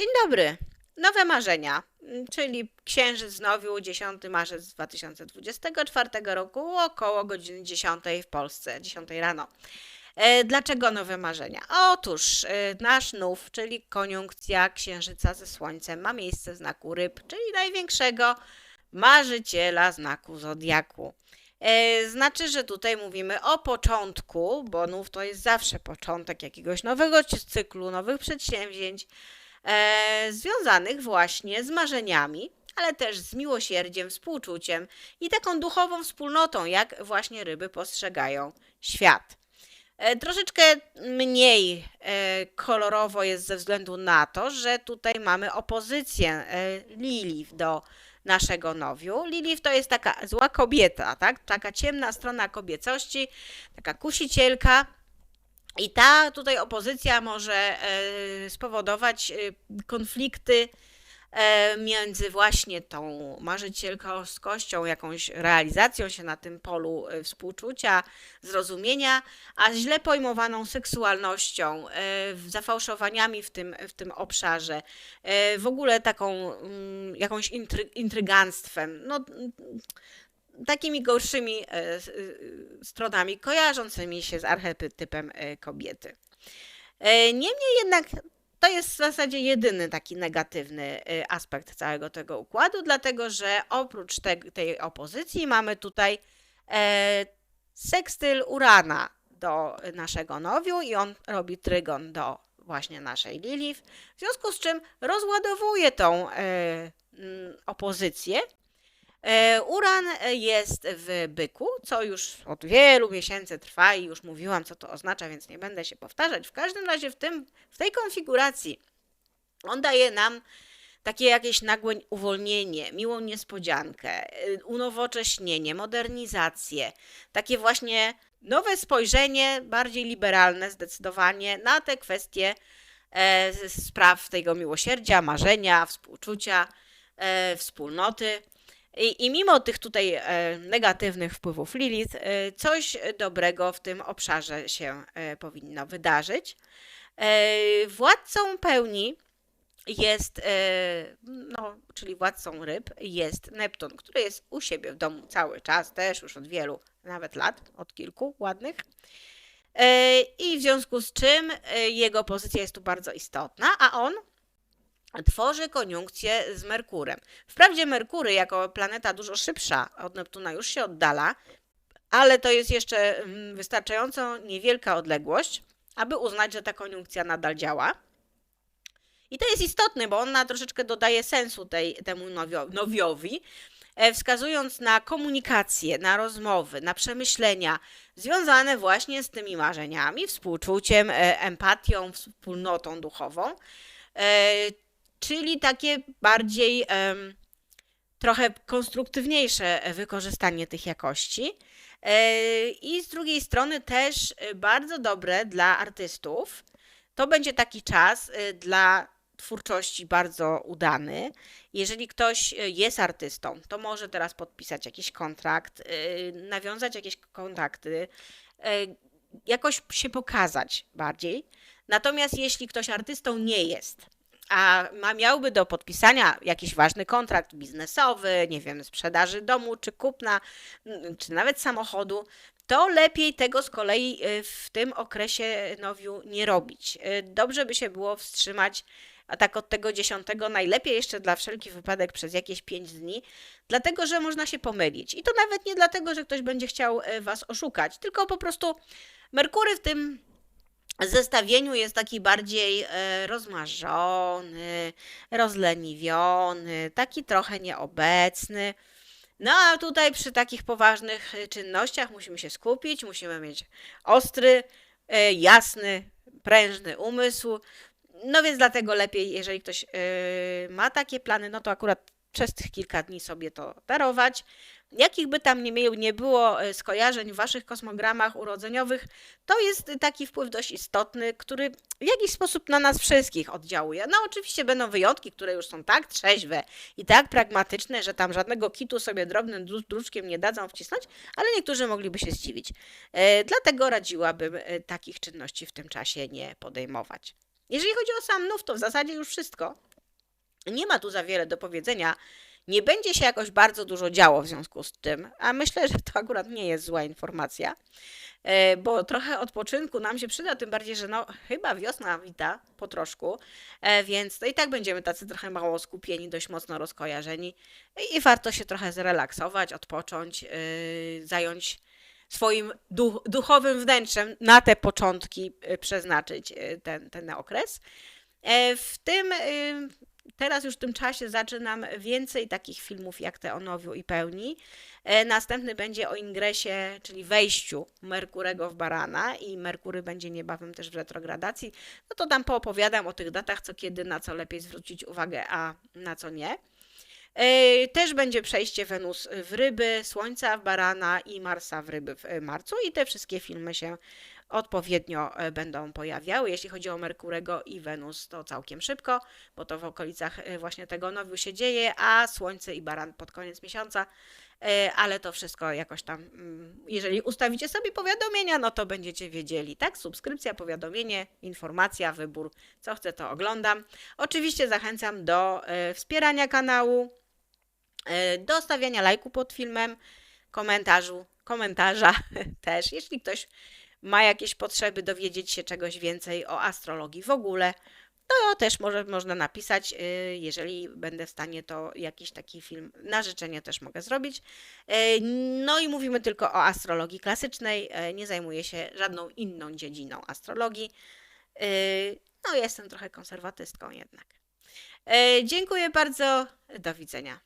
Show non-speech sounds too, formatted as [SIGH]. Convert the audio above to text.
Dzień dobry. Nowe marzenia, mm, czyli Księżyc w Nowiu, 10 marzec 2024 roku, około godziny 10 w Polsce, 10 rano. E, Dlaczego nowe marzenia? Otóż e, nasz nów, czyli koniunkcja Księżyca ze Słońcem, ma miejsce w znaku ryb, czyli największego marzyciela znaku Zodiaku. E, Znaczy, że tutaj mówimy o początku, bo nów to jest zawsze początek jakiegoś nowego cy- cyklu, nowych przedsięwzięć, e, związanych właśnie z marzeniami, ale też z miłosierdziem, współczuciem i taką duchową wspólnotą, jak właśnie ryby postrzegają świat. E, Troszeczkę mniej e, kolorowo jest ze względu na to, że tutaj mamy opozycję e, Lilith do naszego nowiu. Lilith to jest taka zła kobieta, tak? Taka ciemna strona kobiecości, taka kusicielka. I ta tutaj opozycja może e, spowodować e, konflikty e, między właśnie tą marzycielskością, jakąś realizacją się na tym polu współczucia, zrozumienia, a źle pojmowaną seksualnością, zafałszowaniami w tym, w tym obszarze, w ogóle taką mm, jakąś intry, intryganstwem. No, takimi gorszymi e, y, stronami kojarzącymi się z archetypem e, kobiety. E, Niemniej jednak to jest w zasadzie jedyny taki negatywny e, aspekt całego tego układu, dlatego że oprócz te, tej opozycji mamy tutaj e, sekstyl Urana do naszego nowiu i on robi trygon do właśnie naszej Lilith, w związku z czym rozładowuje tą e, opozycję E, Uran e, jest w byku, co już od wielu miesięcy trwa i już mówiłam, co to oznacza, więc nie będę się powtarzać. W każdym razie w, tym, w tej konfiguracji on daje nam takie jakieś nagłe uwolnienie, miłą niespodziankę, y, unowocześnienie, modernizację, takie właśnie nowe spojrzenie, bardziej liberalne zdecydowanie na te kwestie e, spraw tego miłosierdzia, marzenia, współczucia, e, wspólnoty. I, I mimo tych tutaj e, negatywnych wpływów Lilith, e, coś dobrego w tym obszarze się e, powinno wydarzyć. E, władcą pełni jest, e, no, czyli władcą ryb, jest Neptun, który jest u siebie w domu cały czas, też już od wielu, nawet lat, od kilku ładnych. E, I w związku z czym e, jego pozycja jest tu bardzo istotna, a on tworzy koniunkcję z Merkurem. Wprawdzie Merkury jako planeta dużo szybsza od Neptuna już się oddala, ale to jest jeszcze mm, wystarczająco niewielka odległość, aby uznać, że ta koniunkcja nadal działa. I to jest istotne, bo ona troszeczkę dodaje sensu tej, temu nowio, nowiowi, e, wskazując na komunikację, na rozmowy, na przemyślenia związane właśnie z tymi marzeniami, współczuciem, e, empatią, wspólnotą duchową. E, czyli takie bardziej trochę konstruktywniejsze wykorzystanie tych jakości. E, I z drugiej strony też e, bardzo dobre dla artystów. To będzie taki czas e, dla twórczości bardzo udany. Jeżeli ktoś e, jest artystą, to może teraz podpisać jakiś kontrakt, e, nawiązać jakieś kontakty, e, jakoś się pokazać bardziej. Natomiast jeśli ktoś artystą nie jest, a miałby do podpisania jakiś ważny kontrakt biznesowy, nie wiem, sprzedaży domu, czy kupna, n- czy nawet samochodu, to lepiej tego z kolei y, w tym okresie nowiu nie robić. Y, Dobrze by się było wstrzymać, a tak od tego dziesiątego, najlepiej jeszcze dla wszelki wypadek przez jakieś pięć dni, dlatego że można się pomylić. I to nawet nie dlatego, że ktoś będzie chciał y, was oszukać, tylko po prostu Merkury w tym zestawieniu jest taki bardziej e, rozmarzony, rozleniwiony, taki trochę nieobecny. No a tutaj przy takich poważnych e, czynnościach musimy się skupić, musimy mieć ostry, e, jasny, prężny umysł. No więc dlatego lepiej, jeżeli ktoś ma takie plany, no to akurat przez tych kilka dni sobie to darować. Jakich by tam nie, było e, skojarzeń w waszych kosmogramach urodzeniowych, to jest taki wpływ dość istotny, który w jakiś sposób na nas wszystkich oddziałuje. No oczywiście będą wyjątki, które już są tak trzeźwe i tak pragmatyczne, że tam żadnego kitu sobie drobnym dru- druczkiem nie dadzą wcisnąć, ale niektórzy mogliby się zdziwić. E, dlatego radziłabym e, takich czynności w tym czasie nie podejmować. Jeżeli chodzi o sam nów, to w zasadzie już wszystko. Nie ma tu za wiele do powiedzenia. Nie będzie się jakoś bardzo dużo działo w związku z tym, a myślę, że to akurat nie jest zła informacja, e, bo trochę odpoczynku nam się przyda, tym bardziej, że no chyba wiosna wita po troszku, e, więc to i tak będziemy tacy trochę mało skupieni, dość mocno rozkojarzeni i warto się trochę zrelaksować, odpocząć, yy, zająć swoim duch, duchowym wnętrzem na te początki przeznaczyć ten, ten okres. E, W tym teraz już w tym czasie zaczynam więcej takich filmów jak te o Nowiu i Pełni. E, Następny będzie o ingresie, czyli wejściu Merkurego w Barana i Merkury będzie niebawem też w retrogradacji. No to tam poopowiadam o tych datach, co kiedy, na co lepiej zwrócić uwagę, a na co nie. E, Też będzie przejście Wenus w ryby, Słońca w barana i Marsa w ryby w marcu i te wszystkie filmy się odpowiednio e, będą pojawiały. Jeśli chodzi o Merkurego i Wenus, to całkiem szybko, bo to w okolicach e, właśnie tego nowiu się dzieje, a Słońce i baran pod koniec miesiąca. E, Ale to wszystko jakoś tam, mm, jeżeli ustawicie sobie powiadomienia, no to będziecie wiedzieli, tak? Subskrypcja, powiadomienie, informacja, wybór, co chcę, to oglądam. Oczywiście zachęcam do wspierania kanału, do stawiania lajku pod filmem, komentarzu, komentarza [LAUGHS] też. Jeśli ktoś ma jakieś potrzeby dowiedzieć się czegoś więcej o astrologii w ogóle, to też może, można napisać, y, jeżeli będę w stanie, to jakiś taki film na życzenie też mogę zrobić. Y, No i mówimy tylko o astrologii klasycznej, y, nie zajmuję się żadną inną dziedziną astrologii. No jestem trochę konserwatystką jednak. Dziękuję bardzo, do widzenia.